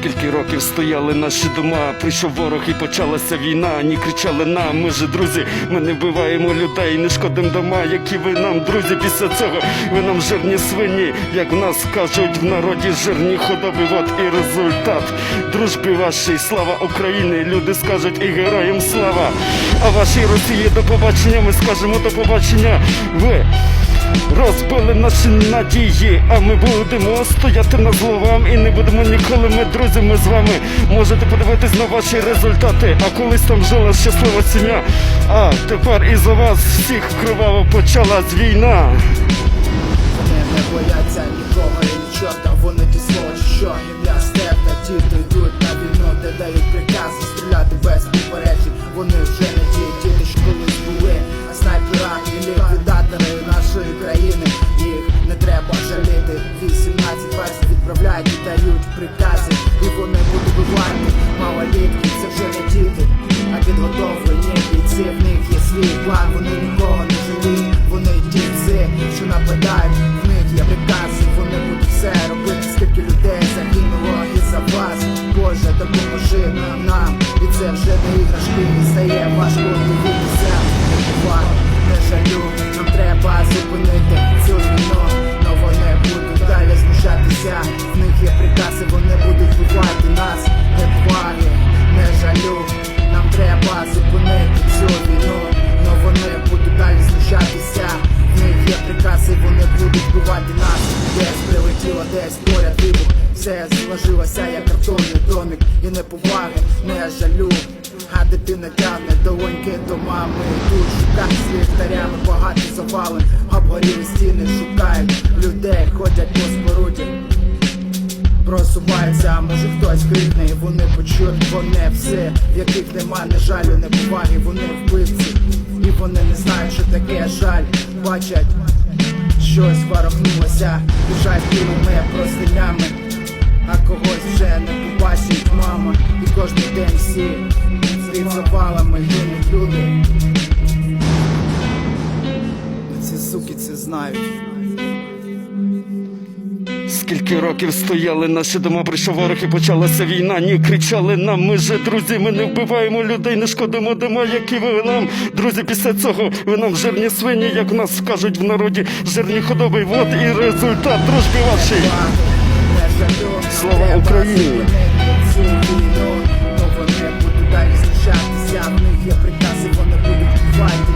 Скільки років стояли наші дома, прийшов ворог і почалася війна. Ні кричали нам, ми же друзі, ми не вбиваємо людей, не шкодим дома, які ви нам, друзі, після цього ви нам жирні свині, як в нас кажуть в народі жирні худоби. От і результат дружби вашій, слава України. Люди скажуть і героям слава. А вашій Росії до побачення. Ми скажемо до побачення. Ви Розбили наші надії, а ми будемо стояти на зловам і не будемо ніколи. Ми друзі, ми з вами можете подивитись на ваші результати. А колись там жила щаслива сім'я. А тепер і за вас всіх криваво почалась війна. Вони не бояться нікого і чорта Вони сволочі, що степта Ті, хто йдуть на війну, де дають прикази Стріляти без попереджень Вони вже не ті діти, що колись були А снайпера і ліквідатори нашої країни. Їх не треба жаліти. 18-20 відправляють і дають прикази. І вони будуть вбивати малолітки, це вже не діти. А підготовлені бійці, в них є свій план. Вони нікого не жаліють, вони дівці, що нападають. В них є прикази, вони будуть все робити Скільки людей загинуло із-за вас. Боже, допоможи нам І це вже не іграшки. І стає важко дивитися. Не жалю, Все зложилося, як картонний домик. І не поваги, не жалю. А дитина тягне долоньки до мами. Тут шукають з ліхтарями багато завалин Обгоріли стіни шукають людей, ходять по споруді. Просуваються, а може хтось крикне і вони почують вони все, в яких нема не жалю, не поваги, вони вбивці, і вони не знають, що таке жаль, бачать, щось ворохнулося, біжать білими простинями, а когось вже не побачить мама, і кожен день всі слід завалами гинуть люди. Ці суки це знають. Скільки років стояли наші дома, прийшов ворог і почалася війна. Ні, кричали нам, ми же друзі, ми не вбиваємо людей, не шкодимо дома, які ви нам. Друзі, після цього ви нам жирні свині, як нас кажуть в народі, жирні худоби. От і результат дружби вашій. Слава Україні! Вони будуть далі знущатися. В них є прикази, вони будуть вбивати